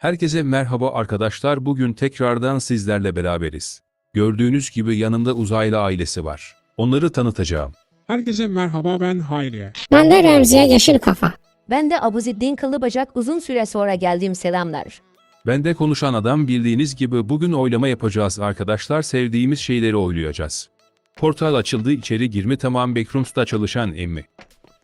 Herkese merhaba arkadaşlar. Bugün tekrardan sizlerle beraberiz. Gördüğünüz gibi yanımda uzaylı ailesi var. Onları tanıtacağım. Herkese merhaba ben Hayriye. Ben de Remziye Yeşil Kafa. Ben de Abuziddin Kılıbacak uzun süre sonra geldiğim selamlar. Ben de konuşan adam bildiğiniz gibi bugün oylama yapacağız arkadaşlar. Sevdiğimiz şeyleri oylayacağız. Portal açıldı içeri girme tamam Backrooms'ta çalışan emmi.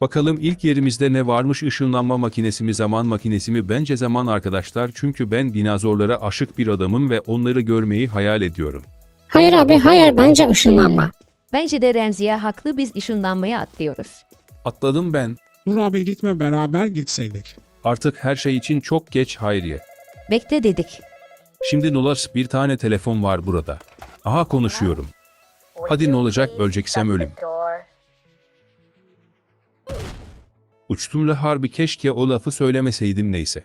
Bakalım ilk yerimizde ne varmış ışınlanma makinesi mi zaman makinesi mi bence zaman arkadaşlar çünkü ben dinozorlara aşık bir adamım ve onları görmeyi hayal ediyorum. Hayır abi hayır bence ışınlanma. Bence de Remziye haklı biz ışınlanmaya atlıyoruz. Atladım ben. Dur abi gitme beraber gitseydik. Artık her şey için çok geç Hayriye. Bekle dedik. Şimdi Nolas bir tane telefon var burada. Aha konuşuyorum. Hadi ne olacak öleceksem ölüm. Uçtum la harbi keşke o lafı söylemeseydim neyse.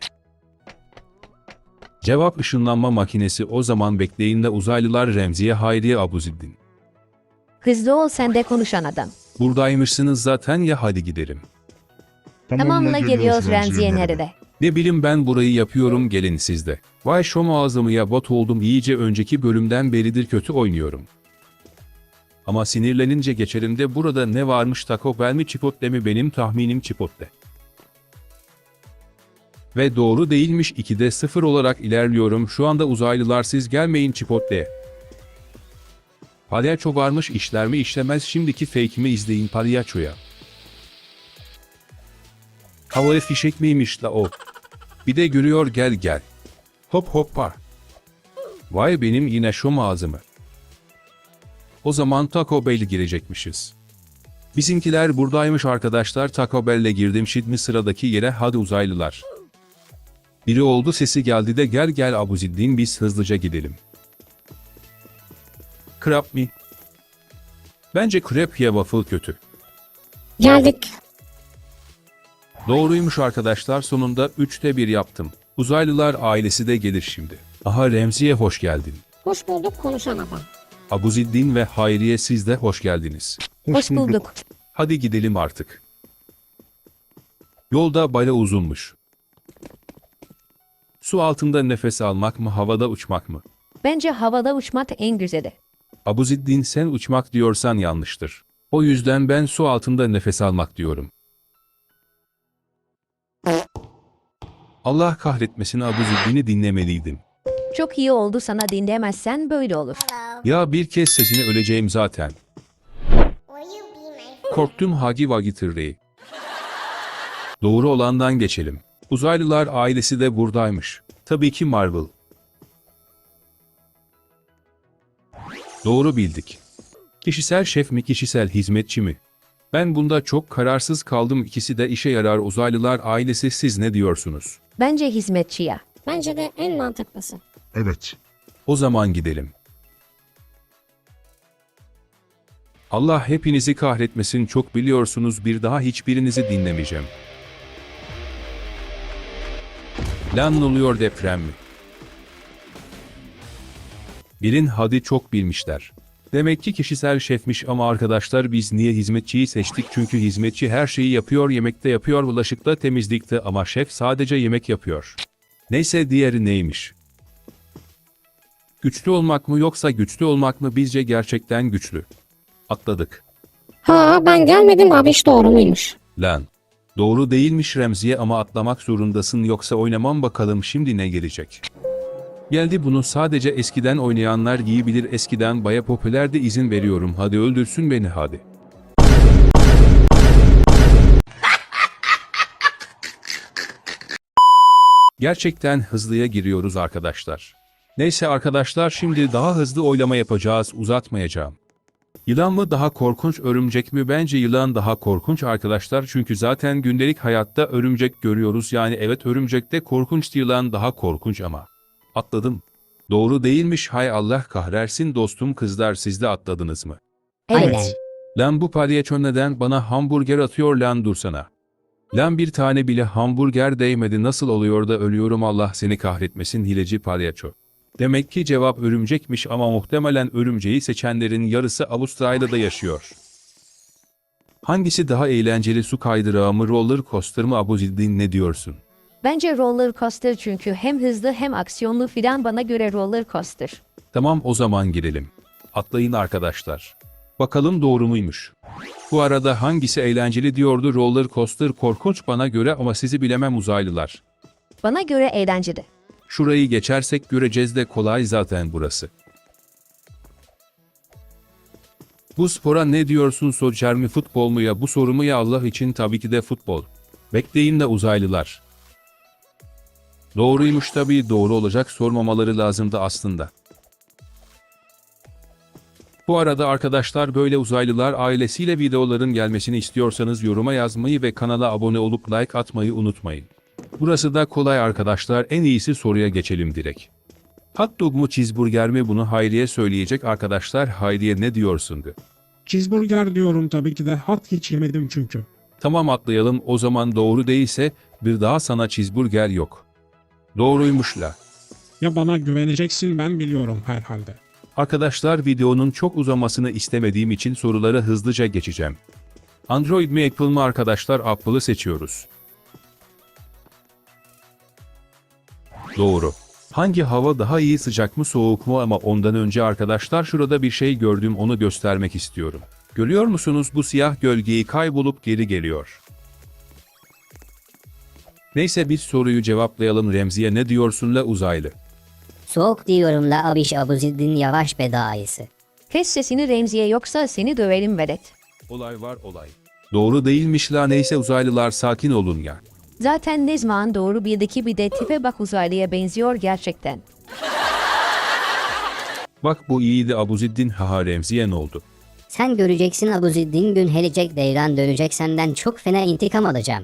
Cevap ışınlanma makinesi o zaman bekleyin de uzaylılar Remziye Hayriye Abuziddin. Hızlı ol sen de konuşan adam. Buradaymışsınız zaten ya hadi gidelim. Tamamla geliyoruz Remziye nerede? Ne bileyim ben burayı yapıyorum gelin sizde. Vay şom ağzımı ya bot oldum iyice önceki bölümden beridir kötü oynuyorum. Ama sinirlenince geçerim de burada ne varmış Taco Bell mi Chipotle mi benim tahminim Chipotle. Ve doğru değilmiş 2'de 0 olarak ilerliyorum şu anda uzaylılar siz gelmeyin Chipotle'ye. Palyaço varmış işler mi işlemez şimdiki fake'imi izleyin palyaçoya. Havaya fişek miymiş la o? Bir de görüyor gel gel. Hop hoppa. Vay benim yine şom ağzımı. O zaman Taco Bell girecekmişiz. Bizimkiler buradaymış arkadaşlar Taco Bell'le girdim şimdi sıradaki yere hadi uzaylılar. Biri oldu sesi geldi de gel gel Abuziddin biz hızlıca gidelim. Krap mi? Bence krep ya waffle kötü. Geldik. Doğruymuş arkadaşlar sonunda 3'te 1 yaptım. Uzaylılar ailesi de gelir şimdi. Aha Remzi'ye hoş geldin. Hoş bulduk konuşan adam. Abuziddin ve Hayriye siz de hoş geldiniz. Hoş bulduk. Hadi gidelim artık. Yolda baya uzunmuş. Su altında nefes almak mı havada uçmak mı? Bence havada uçmak en güzeli. Abuziddin sen uçmak diyorsan yanlıştır. O yüzden ben su altında nefes almak diyorum. Allah kahretmesin Abuziddin'i dinlemeliydim. Çok iyi oldu sana dinlemezsen böyle olur. Ya bir kez sesini öleceğim zaten. Korktum Hagi Vagi Tırre'yi. Doğru olandan geçelim. Uzaylılar ailesi de buradaymış. Tabii ki Marvel. Doğru bildik. Kişisel şef mi kişisel hizmetçi mi? Ben bunda çok kararsız kaldım ikisi de işe yarar uzaylılar ailesi siz ne diyorsunuz? Bence hizmetçi ya. Bence de en mantıklısı. Evet. O zaman gidelim. Allah hepinizi kahretmesin çok biliyorsunuz bir daha hiçbirinizi dinlemeyeceğim. Lan oluyor deprem mi? Birin hadi çok bilmişler. Demek ki kişisel şefmiş ama arkadaşlar biz niye hizmetçiyi seçtik çünkü hizmetçi her şeyi yapıyor yemekte yapıyor bulaşıkta temizlikte ama şef sadece yemek yapıyor. Neyse diğeri neymiş? Güçlü olmak mı yoksa güçlü olmak mı bizce gerçekten güçlü. Atladık. Ha ben gelmedim abi hiç doğru muymuş? Lan. Doğru değilmiş Remziye ama atlamak zorundasın yoksa oynamam bakalım şimdi ne gelecek. Geldi bunu sadece eskiden oynayanlar giyebilir eskiden baya popülerdi izin veriyorum hadi öldürsün beni hadi. Gerçekten hızlıya giriyoruz arkadaşlar. Neyse arkadaşlar şimdi daha hızlı oylama yapacağız uzatmayacağım. Yılan mı daha korkunç örümcek mi? Bence yılan daha korkunç arkadaşlar çünkü zaten gündelik hayatta örümcek görüyoruz yani evet örümcekte korkunç yılan daha korkunç ama. Atladım. Doğru değilmiş hay Allah kahrersin dostum kızlar siz de atladınız mı? Evet. Lan bu palyaço neden bana hamburger atıyor lan dursana. Lan bir tane bile hamburger değmedi nasıl oluyor da ölüyorum Allah seni kahretmesin hileci palyaço. Demek ki cevap örümcekmiş ama muhtemelen örümceği seçenlerin yarısı Avustralya'da yaşıyor. Hangisi daha eğlenceli su kaydırağı mı roller coaster mı Abuziddin ne diyorsun? Bence roller coaster çünkü hem hızlı hem aksiyonlu filan bana göre roller coaster. Tamam o zaman girelim. Atlayın arkadaşlar. Bakalım doğru muymuş? Bu arada hangisi eğlenceli diyordu roller coaster korkunç bana göre ama sizi bilemem uzaylılar. Bana göre eğlenceli. Şurayı geçersek göreceğiz de kolay zaten burası. Bu spora ne diyorsun socer mi futbol mu ya bu sorumu ya Allah için tabii ki de futbol. Bekleyin de uzaylılar. Doğruymuş tabii doğru olacak sormamaları lazımdı aslında. Bu arada arkadaşlar böyle uzaylılar ailesiyle videoların gelmesini istiyorsanız yoruma yazmayı ve kanala abone olup like atmayı unutmayın. Burası da kolay arkadaşlar en iyisi soruya geçelim direkt. Hot dog mu cheeseburger mi bunu Hayriye söyleyecek arkadaşlar Hayriye ne diyorsundu? Cheeseburger diyorum tabii ki de hat hiç yemedim çünkü. Tamam atlayalım o zaman doğru değilse bir daha sana cheeseburger yok. Doğruymuş la. Ya bana güveneceksin ben biliyorum herhalde. Arkadaşlar videonun çok uzamasını istemediğim için soruları hızlıca geçeceğim. Android mi Apple mı arkadaşlar Apple'ı seçiyoruz. Doğru. Hangi hava daha iyi sıcak mı soğuk mu ama ondan önce arkadaşlar şurada bir şey gördüm onu göstermek istiyorum. Görüyor musunuz bu siyah gölgeyi kaybolup geri geliyor. Neyse bir soruyu cevaplayalım Remzi'ye ne diyorsun la uzaylı? Soğuk diyorum la abiş abuziddin yavaş bedaisi. Kes sesini Remzi'ye yoksa seni döverim velet. Olay var olay. Doğru değilmiş la neyse uzaylılar sakin olun ya. Zaten ne zaman doğru bildeki bir de tipe bak uzaylıya benziyor gerçekten. Bak bu iyiydi Abuziddin haha Remzi'ye ne oldu? Sen göreceksin abuziddin gün helecek devran dönecek senden çok fena intikam alacağım.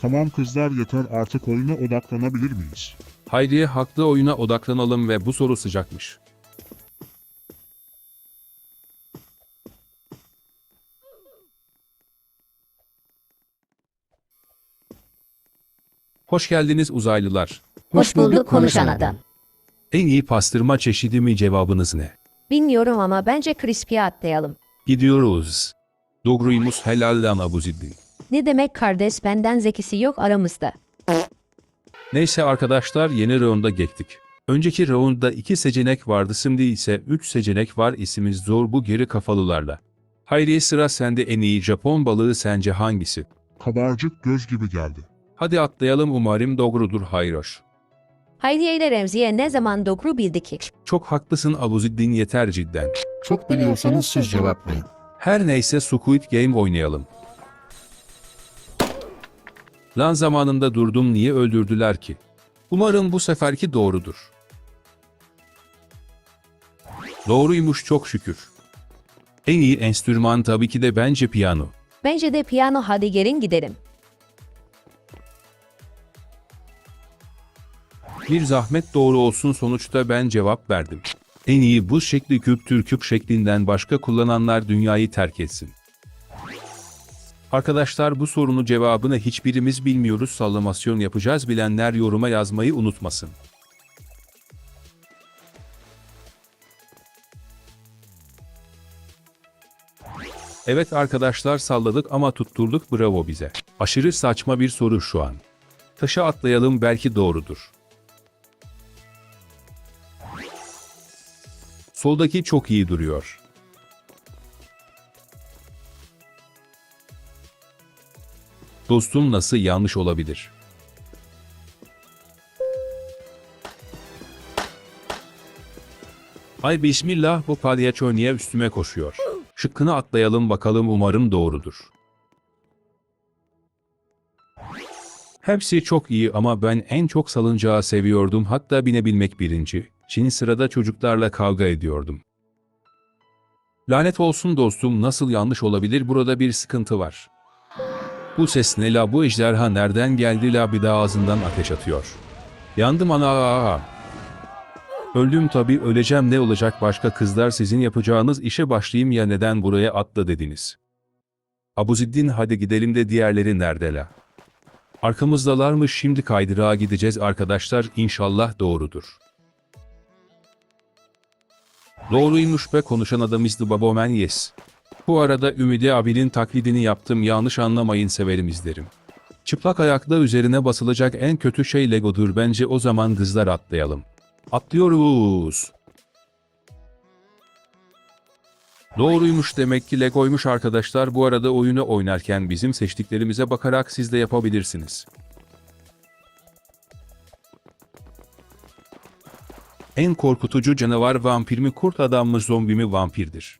Tamam kızlar yeter artık oyuna odaklanabilir miyiz? Hayriye haklı oyuna odaklanalım ve bu soru sıcakmış. Hoş geldiniz uzaylılar. Hoş bulduk konuşan adam. En iyi pastırma çeşidi mi cevabınız ne? Bilmiyorum ama bence crispy'e atlayalım. Gidiyoruz. Doğruymuş helal lan Abuziddin. Ne demek kardeş benden zekisi yok aramızda. Neyse arkadaşlar yeni rounda geçtik. Önceki roundda iki seçenek vardı şimdi ise üç seçenek var isimiz zor bu geri kafalılarla. Hayriye sıra sende en iyi Japon balığı sence hangisi? Kabarcık göz gibi geldi. Hadi atlayalım umarım doğrudur Hayroş. Hayriye ile Remzi'ye ne zaman doğru bildi ki? Çok haklısın Abuziddin yeter cidden. Çok biliyorsanız siz cevaplayın. Her neyse Squid Game oynayalım. Lan zamanında durdum niye öldürdüler ki? Umarım bu seferki doğrudur. Doğruymuş çok şükür. En iyi enstrüman tabii ki de bence piyano. Bence de piyano hadi gelin gidelim. Bir zahmet doğru olsun sonuçta ben cevap verdim. En iyi buz şekli küp tür küp şeklinden başka kullananlar dünyayı terk etsin. Arkadaşlar bu sorunun cevabını hiçbirimiz bilmiyoruz sallamasyon yapacağız bilenler yoruma yazmayı unutmasın. Evet arkadaşlar salladık ama tutturduk bravo bize. Aşırı saçma bir soru şu an. Taşa atlayalım belki doğrudur. Soldaki çok iyi duruyor. Dostum nasıl yanlış olabilir? Ay bismillah bu palyaço niye üstüme koşuyor? Şıkkını atlayalım bakalım umarım doğrudur. Hepsi çok iyi ama ben en çok salıncağı seviyordum hatta binebilmek birinci. Çin sırada çocuklarla kavga ediyordum. Lanet olsun dostum nasıl yanlış olabilir burada bir sıkıntı var. Bu ses ne la bu ejderha nereden geldi la bir daha ağzından ateş atıyor. Yandım ana aa. Öldüm tabi öleceğim ne olacak başka kızlar sizin yapacağınız işe başlayayım ya neden buraya atla dediniz. Abuziddin hadi gidelim de diğerleri nerede la? Arkamızdalarmış şimdi kaydırağa gideceğiz arkadaşlar inşallah doğrudur. Doğruymuş be konuşan adamızdı babomen yes. Bu arada Ümidi abinin taklidini yaptım yanlış anlamayın severim izlerim. Çıplak ayakta üzerine basılacak en kötü şey Lego'dur bence o zaman kızlar atlayalım. Atlıyoruz. Doğruymuş demek ki Lego'ymuş arkadaşlar bu arada oyunu oynarken bizim seçtiklerimize bakarak siz de yapabilirsiniz. En korkutucu canavar vampir mi kurt adam mı zombi mi vampirdir.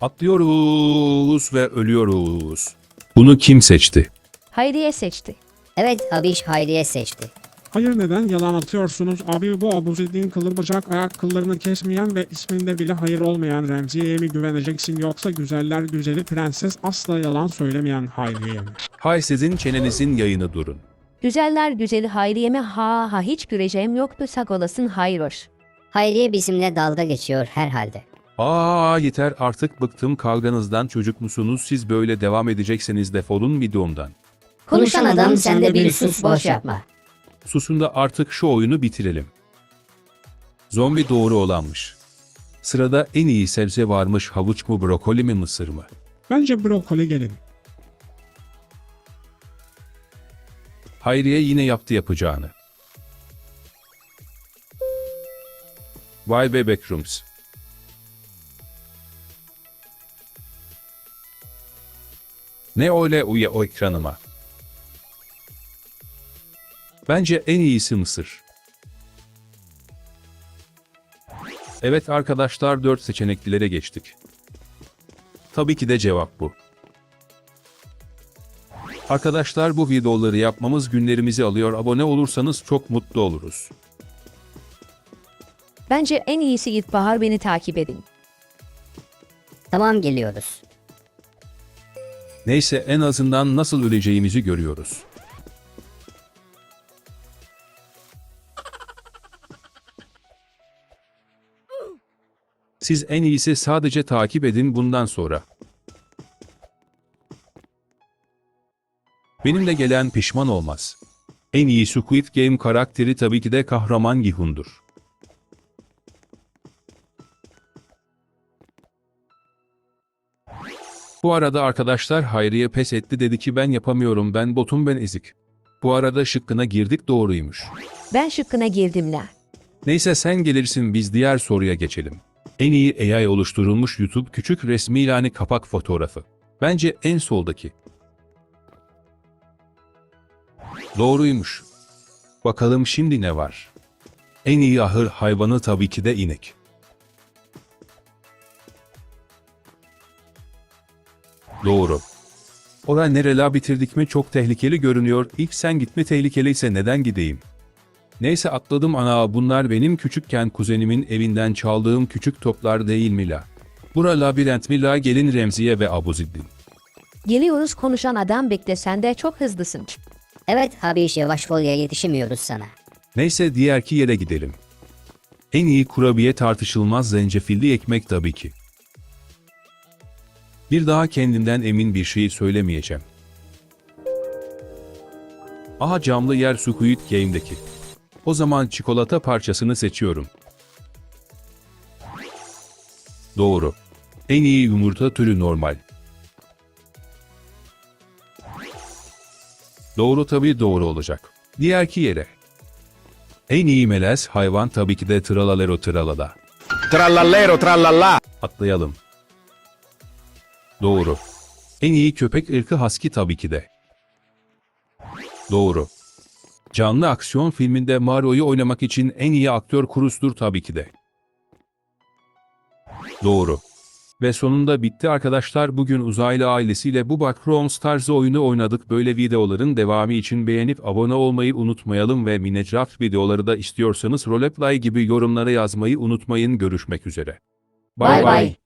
Atlıyoruz ve ölüyoruz. Bunu kim seçti? Hayriye seçti. Evet abiş Hayriye seçti. Hayır neden yalan atıyorsunuz abi bu Abuzettin kılı bacak ayak kıllarını kesmeyen ve isminde bile hayır olmayan Remziye'ye mi güveneceksin yoksa güzeller güzeli prenses asla yalan söylemeyen Hayriye mi? Hay sizin çenenizin yayını durun. Güzeller güzeli Hayriye'me ha ha hiç güleceğim yoktu sağ olasın hayroş. Hayriye bizimle dalga geçiyor herhalde. Aa yeter artık bıktım kavganızdan çocuk musunuz siz böyle devam edecekseniz defolun videomdan. Konuşan adam sen de bir sus boş yapma. Susun da artık şu oyunu bitirelim. Zombi doğru olanmış. Sırada en iyi sebze varmış havuç mu brokoli mi mısır mı? Bence brokoli gelin. Hayriye yine yaptı yapacağını. Vay be Backrooms. Ne öyle uya o ekranıma. Bence en iyisi Mısır. Evet arkadaşlar 4 seçeneklilere geçtik. Tabii ki de cevap bu. Arkadaşlar bu videoları yapmamız günlerimizi alıyor. Abone olursanız çok mutlu oluruz. Bence en iyisi ilkbahar beni takip edin. Tamam geliyoruz. Neyse en azından nasıl öleceğimizi görüyoruz. Siz en iyisi sadece takip edin bundan sonra. Benimle gelen pişman olmaz. En iyi Squid Game karakteri tabii ki de kahraman Gihun'dur. Bu arada arkadaşlar Hayriye pes etti dedi ki ben yapamıyorum ben botum ben ezik. Bu arada şıkkına girdik doğruymuş. Ben şıkkına girdim la. Neyse sen gelirsin biz diğer soruya geçelim. En iyi AI oluşturulmuş YouTube küçük resmi yani kapak fotoğrafı. Bence en soldaki. Doğruymuş. Bakalım şimdi ne var? En iyi ahır hayvanı tabii ki de inek. Doğru. Ora nerela bitirdik mi çok tehlikeli görünüyor. İlk sen gitme tehlikeliyse neden gideyim? Neyse atladım ana bunlar benim küçükken kuzenimin evinden çaldığım küçük toplar değil mi la? Bura labirent mi la gelin Remziye ve Abuziddin. Geliyoruz konuşan adam bekle sen de çok hızlısın. Evet abiş yavaş ol yetişemiyoruz sana. Neyse diğerki yere gidelim. En iyi kurabiye tartışılmaz zencefilli ekmek tabii ki. Bir daha kendimden emin bir şey söylemeyeceğim. Aha camlı yer Squid Game'deki. O zaman çikolata parçasını seçiyorum. Doğru. En iyi yumurta türü normal. Doğru tabii doğru olacak. Diğerki yere. En iyi melez hayvan tabii ki de tralalero tralala. Trallallero trallallà. Atlayalım. Doğru. En iyi köpek ırkı husky tabii ki de. Doğru. Canlı aksiyon filminde Mario'yu oynamak için en iyi aktör Krus'tur tabii ki de. Doğru. Ve sonunda bitti arkadaşlar bugün uzaylı ailesiyle bu Backrooms tarzı oyunu oynadık. Böyle videoların devamı için beğenip abone olmayı unutmayalım ve Minecraft videoları da istiyorsanız roleplay gibi yorumlara yazmayı unutmayın. Görüşmek üzere. Bay bay.